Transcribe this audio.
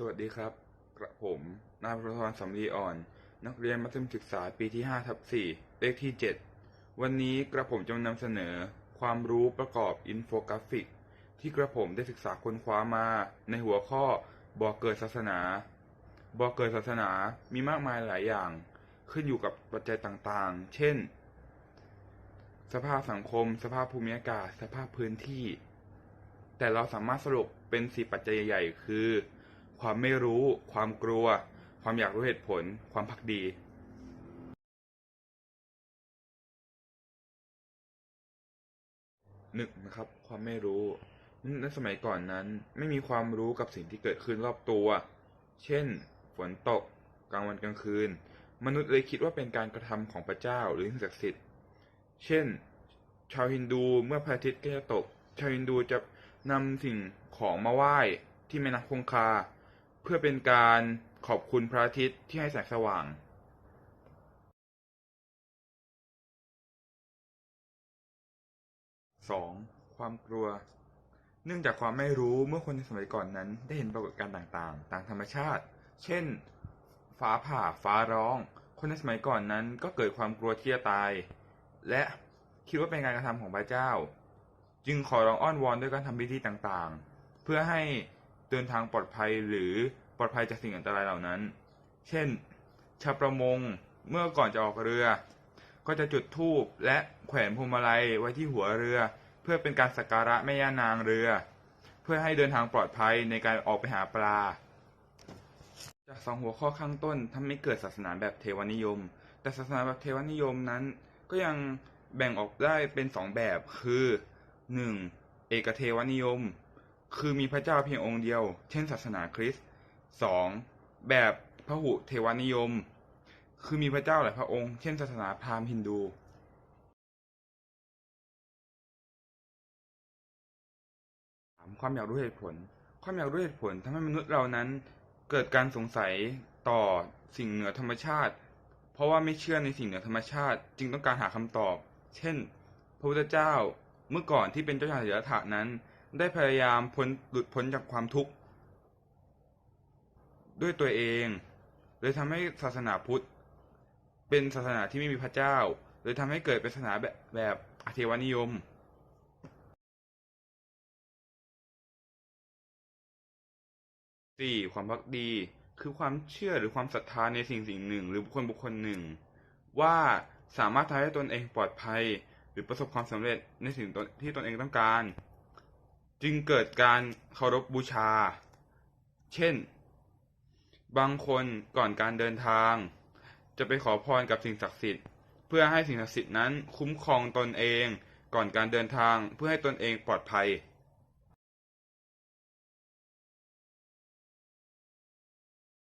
สวัสดีครับ กระผมนายประธรสำลีอ่อน นักเรียนมัธยมศึกษาปีที่5ทับ4เลขที่ 7 วันนี้กระผมจะนำเสนอ ความรู้ประกอบอินโฟกราฟิก ที่กระผมได้ศึกษาค้นคว้ามาในหัวข้อบ่อเกิดศาสนาบ่อเกิดศาสนามีมากมายหลายอย่าง ขึ้นอยู่กับปัจจัยต่างๆ เช่น สภาพสังคม สภาพภูมิอากาศ สภาพพื้นที่ แต่เราสามารถสรุปเป็นสี่ปัจจัยใหญ่ ๆ คือ ความไม่รู้ ความกลัว ความอยากรู้เหตุผล ความพักดีหนึ่งนะครับ ความไม่รู้ในสมัยก่อนนั้นไม่มีความรู้กับสิ่งที่เกิดขึ้นรอบตัว เช่น ฝนตก กลางวันกลางคืน มนุษย์เลยคิดว่าเป็นการกระทำของพระเจ้าหรือสิ่งศักดิ์สิทธิ์ เช่น ชาวฮินดูเมื่อพระอาทิตย์ใกล้จะตก ชาวฮินดูจะนำสิ่งของมาไหว้ที่แม่น้ำคงคา พื่อเป็นการขอบคุณพระอาทิตย์ที่ให้แสงสว่าง 2. ความกลัว เนื่องจากความไม่รู้เมื่อคนในสมัยก่อนนั้น ได้เห็นปรากฏการณ์ต่างๆ ตามธรรมชาติ เช่น ฟ้าผ่าฟ้าร้อง คนในสมัยก่อนนั้นก็เกิดความกลัวที่จะตาย และคิดว่าเป็นการกระทำของพระเจ้า จึงขอร้องอ้อนวอนด้วยการทำพิธีต่างๆ เพื่อให้ เดินทางปลอดภัยหรือปลอดภัยจากสิ่งอันตรายเหล่านั้น เช่น ชาวประมงเมื่อก่อนจะออกเรือ ก็จะจุดธูปและแขวนพวงมาลัยไว้ที่หัวเรือ เพื่อเป็นการสักการะแม่ย่านางเรือ เพื่อให้เดินทางปลอดภัยในการออกไปหาปลา จากสองหัวข้อข้างต้นทำให้เกิดศาสนาแบบเทวนิยม แต่ศาสนาแบบเทวนิยมนั้น ก็ยังแบ่งออกได้เป็นสองแบบคือ 1. เอกเทวนิยม คือมีพระเจ้าเพียงองค์เดียว เช่นศาสนาคริสต์ 2. แบบพหุเทวานิยม คือมีพระเจ้าหลายพระองค์ เช่นศาสนาพราหมณ์ฮินดูถามความอยากรู้เหตุผล ความอยากรู้เหตุผลทำให้มนุษย์เรานั้น เกิดการสงสัยต่อสิ่งเหนือธรรมชาติ เพราะว่าไม่เชื่อในสิ่งเหนือธรรมชาติ จึงต้องการหาคำตอบ เช่น พระพุทธเจ้าเมื่อก่อนที่เป็นเจ้าชายสิทธัตถะนั้น ได้พยายามพ้นหลุดพ้นจากความทุกข์ ด้วยตัวเองเลยทำให้ศาสนาพุทธ เป็นศาสนาที่ไม่มีพระเจ้าเลยทำให้เกิดเป็นศาสนาแบบแบบอเทวนิยมสี่ความพักดีคือความเชื่อหรือความศรัทธาในสิ่งสิ่งหนึ่ง หรือบุคคลบุคคลหนึ่ง ว่าสามารถทำให้ตนเองปลอดภัย หรือประสบความสำเร็จในสิ่งที่ตนเองต้องการ จึงเกิดการเคารพบูชา เช่น บางคนก่อนการเดินทาง จะไปขอพรกับสิ่งศักดิ์สิทธิ์ เพื่อให้สิ่งศักดิ์สิทธิ์นั้นคุ้มครองตนเองก่อนการเดินทางเพื่อให้ตนเองปลอดภัย